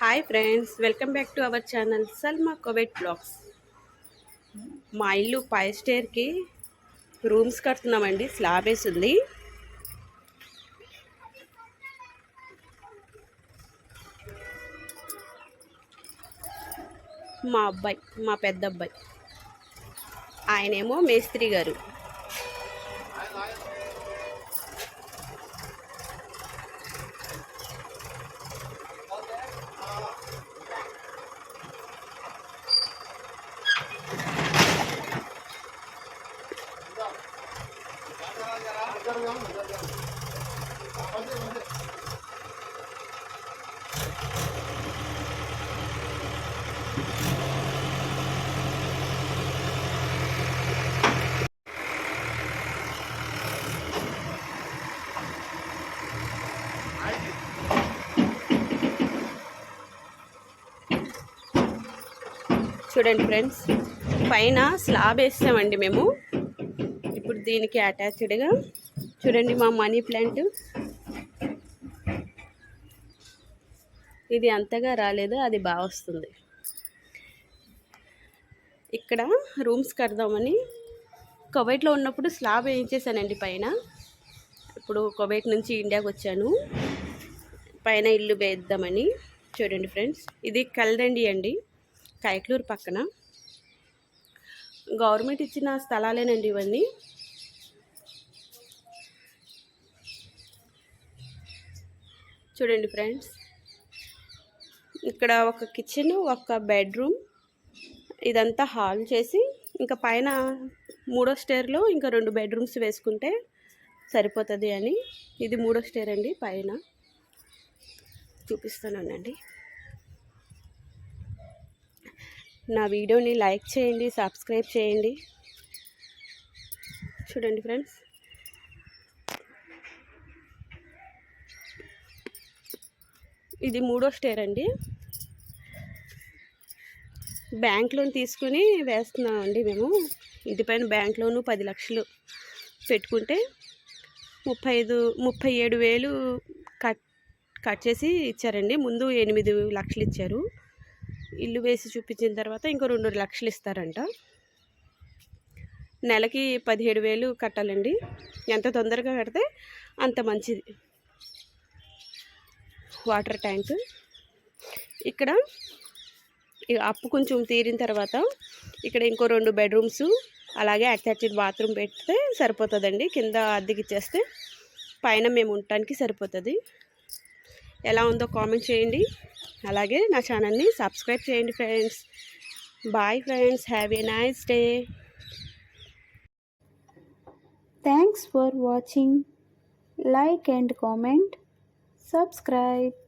Hi friends welcome back to our channel Salma కోవెట్ blogs. మా ఇల్లు పై స్టేర్కి rooms కడుతున్నామండి slab వేసి ఉంది మా అబ్బాయి మా పెద్ద అబ్బాయి. ఆయనేమో మేస్త్రి గారు. చూడండి ఫ్రెండ్స్ పైన స్లాబ్ వేస్తామండి మేము. ఇప్పుడు దీనికి అటాచ్డ్గా చూడండి మా మనీ ప్లాంట్. ఇది అంతగా రాలేదు అది బాగా వస్తుంది. ఇక్కడ రూమ్స్ కడదామని కువైట్లో ఉన్నప్పుడు స్లాబ్ వేయించేసానండి పైన. ఇప్పుడు కువైట్ నుంచి ఇండియాకి వచ్చాను. పైన ఇల్లు వేద్దామని. చూడండి ఫ్రెండ్స్ ఇది కల్దండి అండి కైక్లూరు పక్కన. గవర్నమెంట్ ఇచ్చిన స్థలాలేనండి ఇవన్నీ. చూడండి ఫ్రెండ్స్. ఇక్కడ ఒక కిచెన్ ఒక బెడ్రూమ్. ఇదంతా హాల్ చేసి ఇంకా పైన మూడో స్టేర్లో ఇంకా రెండు బెడ్రూమ్స్ వేసుకుంటే సరిపోతుంది అని. ఇది మూడో స్టేర్ అండి పైన. చూపిస్తానండి నా వీడియోని లైక్ చేయండి సబ్స్క్రైబ్ చేయండి. చూడండి ఫ్రెండ్స్. ఇది మూడో స్టేర్ అండి. బ్యాంక్ లోన్ తీసుకుని వేస్తున్నామండి మేము. ఇంటిపైన బ్యాంక్ లోను పది లక్షలు పెట్టుకుంటే ముప్పై ఐదు ముప్పై ఏడు వేలు కట్ కట్ చేసి ఇచ్చారండి. ముందు ఎనిమిది లక్షలు ఇచ్చారు. ఇల్లు వేసి చూపించిన తర్వాత ఇంకో రెండు లక్షలు ఇస్తారంట. నెలకి పదిహేడు వేలు కట్టాలండి. ఎంత తొందరగా కడితే అంత మంచిది. Water tank. ఇక్కడ అప్పు కొంచెం తీరిన తర్వాత ఇక్కడ ఇంకో రెండు బెడ్రూమ్స్ అలాగే అటాచ్డ్ బాత్రూమ్ పెడితే సరిపోతుందండి. కింద అద్దెకి ఇచ్చేస్తే పైన మేము ఉండటానికి సరిపోతుంది. ఎలా ఉందో కామెంట్ చేయండి. అలాగే నా ఛానల్ని సబ్స్క్రైబ్ చేయండి friends. Bye friends. Have a nice day. Thanks for watching like and comment subscribe